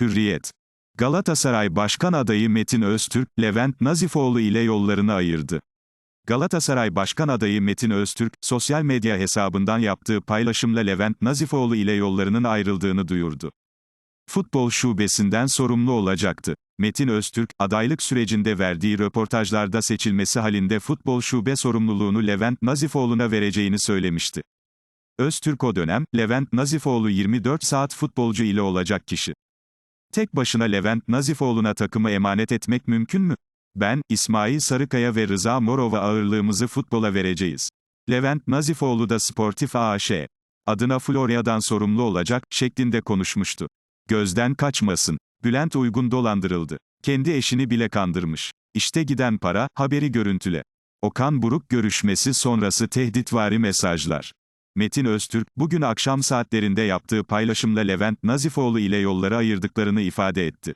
Hürriyet. Galatasaray Başkan adayı Metin Öztürk, Levent Nazifoğlu ile yollarını ayırdı. Galatasaray Başkan adayı Metin Öztürk, sosyal medya hesabından yaptığı paylaşımla Levent Nazifoğlu ile yollarının ayrıldığını duyurdu. Futbol şubesinden sorumlu olacaktı. Metin Öztürk, adaylık sürecinde verdiği röportajlarda seçilmesi halinde futbol şube sorumluluğunu Levent Nazifoğlu'na vereceğini söylemişti. Öztürk o dönem, Levent Nazifoğlu 24 saat futbolcu ile olacak kişi. Tek başına Levent Nazifoğlu'na takımı emanet etmek mümkün mü? Ben, İsmail Sarıkaya ve Rıza Morova ağırlığımızı futbola vereceğiz. Levent Nazifoğlu da Sportif AŞ adına Florya'dan sorumlu olacak şeklinde konuşmuştu. Gözden kaçmasın. Bülent Uygun dolandırıldı. Kendi eşini bile kandırmış. İşte giden para, haberi görüntüle. Okan Buruk görüşmesi sonrası tehditvari mesajlar. Metin Öztürk, bugün akşam saatlerinde yaptığı paylaşımla Levent Nazifoğlu ile yolları ayırdıklarını ifade etti.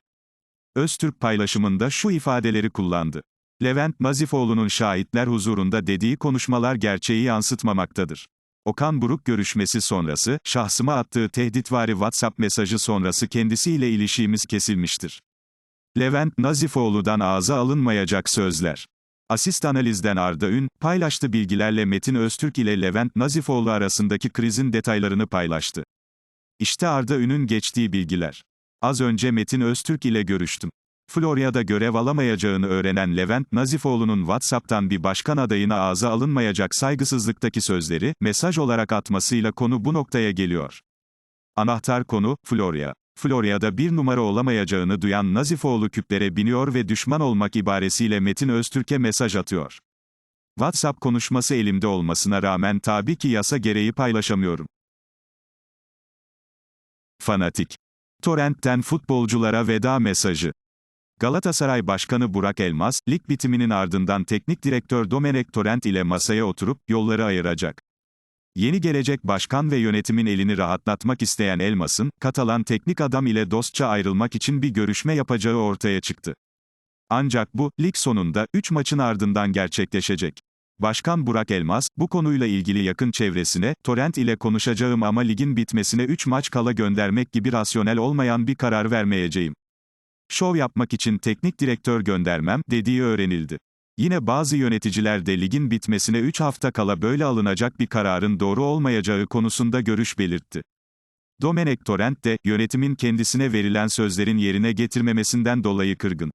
Öztürk paylaşımında şu ifadeleri kullandı. Levent Nazifoğlu'nun şahitler huzurunda dediği konuşmalar gerçeği yansıtmamaktadır. Okan Buruk görüşmesi sonrası, şahsıma attığı tehditvari WhatsApp mesajı sonrası kendisiyle ilişiğimiz kesilmiştir. Levent Nazifoğlu'dan ağza alınmayacak sözler. Asist analizden Arda Ün, paylaştı bilgilerle Metin Öztürk ile Levent Nazifoğlu arasındaki krizin detaylarını paylaştı. İşte Arda Ün'ün geçtiği bilgiler. Az önce Metin Öztürk ile görüştüm. Florya'da görev alamayacağını öğrenen Levent Nazifoğlu'nun WhatsApp'tan bir başkan adayına ağza alınmayacak saygısızlıktaki sözleri, mesaj olarak atmasıyla konu bu noktaya geliyor. Anahtar konu, Florya. Florya'da bir numara olamayacağını duyan Nazifoğlu küplere biniyor ve düşman olmak ibaresiyle Metin Öztürk'e mesaj atıyor. WhatsApp konuşması elimde olmasına rağmen tabii ki yasa gereği paylaşamıyorum. Fanatik. Torrent'ten futbolculara veda mesajı. Galatasaray Başkanı Burak Elmas, lig bitiminin ardından teknik direktör Domenech Torrent ile masaya oturup, yolları ayıracak. Yeni gelecek başkan ve yönetimin elini rahatlatmak isteyen Elmas'ın, Katalan teknik adam ile dostça ayrılmak için bir görüşme yapacağı ortaya çıktı. Ancak bu, lig sonunda, 3 maçın ardından gerçekleşecek. Başkan Burak Elmas, bu konuyla ilgili yakın çevresine, Torrent ile konuşacağım ama ligin bitmesine 3 maç kala göndermek gibi rasyonel olmayan bir karar vermeyeceğim. Şov yapmak için teknik direktör göndermem, dediği öğrenildi. Yine bazı yöneticiler de ligin bitmesine 3 hafta kala böyle alınacak bir kararın doğru olmayacağı konusunda görüş belirtti. Domenech Torrent de, yönetimin kendisine verilen sözlerin yerine getirmemesinden dolayı kırgın.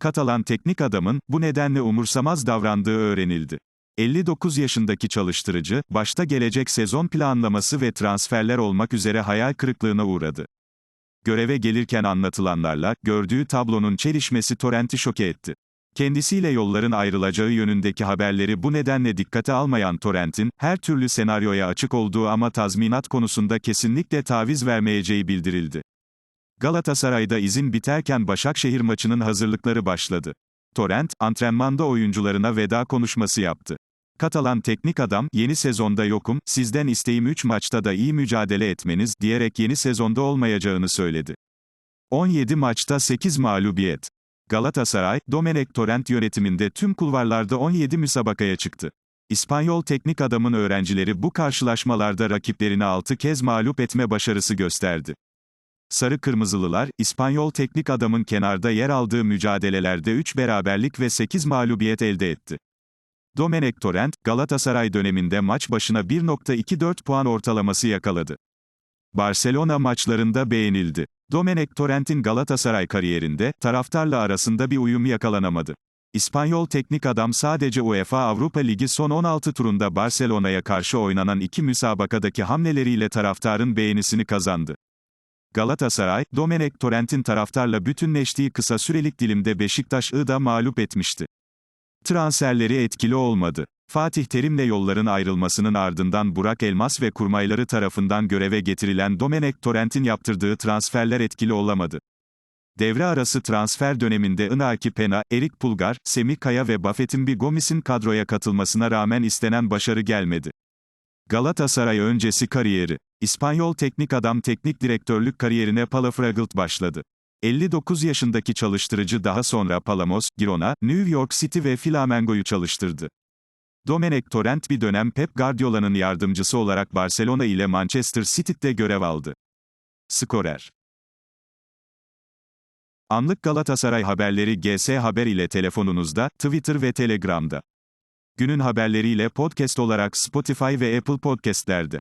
Katalan teknik adamın, bu nedenle umursamaz davrandığı öğrenildi. 59 yaşındaki çalıştırıcı, başta gelecek sezon planlaması ve transferler olmak üzere hayal kırıklığına uğradı. Göreve gelirken anlatılanlarla, gördüğü tablonun çelişmesi Torrent'i şoke etti. Kendisiyle yolların ayrılacağı yönündeki haberleri bu nedenle dikkate almayan Torrent'in, her türlü senaryoya açık olduğu ama tazminat konusunda kesinlikle taviz vermeyeceği bildirildi. Galatasaray'da izin biterken Başakşehir maçının hazırlıkları başladı. Torrent, antrenmanda oyuncularına veda konuşması yaptı. Katalan teknik adam, yeni sezonda yokum, sizden isteğim 3 maçta da iyi mücadele etmeniz, diyerek yeni sezonda olmayacağını söyledi. 17 maçta 8 mağlubiyet. Galatasaray, Domenech Torrent yönetiminde tüm kulvarlarda 17 müsabakaya çıktı. İspanyol teknik adamın öğrencileri bu karşılaşmalarda rakiplerini 6 kez mağlup etme başarısı gösterdi. Sarı Kırmızılılar, İspanyol teknik adamın kenarda yer aldığı mücadelelerde 3 beraberlik ve 8 mağlubiyet elde etti. Domenech Torrent, Galatasaray döneminde maç başına 1.24 puan ortalaması yakaladı. Barcelona maçlarında beğenildi. Domenech Torrent'in Galatasaray kariyerinde, taraftarla arasında bir uyum yakalanamadı. İspanyol teknik adam sadece UEFA Avrupa Ligi son 16 turunda Barcelona'ya karşı oynanan iki müsabakadaki hamleleriyle taraftarın beğenisini kazandı. Galatasaray, Domenech Torrent'in taraftarla bütünleştiği kısa sürelik dilimde Beşiktaş'ı da mağlup etmişti. Transferleri etkili olmadı. Fatih Terim'le yolların ayrılmasının ardından Burak Elmas ve kurmayları tarafından göreve getirilen Domenech Torrent'in yaptırdığı transferler etkili olamadı. Devre arası transfer döneminde Inaki Pena, Erik Pulgar, Semih Kaya ve Buffett'in Gomis'in kadroya katılmasına rağmen istenen başarı gelmedi. Galatasaray öncesi kariyeri. İspanyol teknik adam teknik direktörlük kariyerine Palafragult başladı. 59 yaşındaki çalıştırıcı daha sonra Palamos, Girona, New York City ve Flamengo'yu çalıştırdı. Domenech Torrent bir dönem Pep Guardiola'nın yardımcısı olarak Barcelona ile Manchester City'de görev aldı. Skorer Anlık Galatasaray haberleri GS Haber ile telefonunuzda, Twitter ve Telegram'da. Günün haberleriyle podcast olarak Spotify ve Apple Podcast'lerde.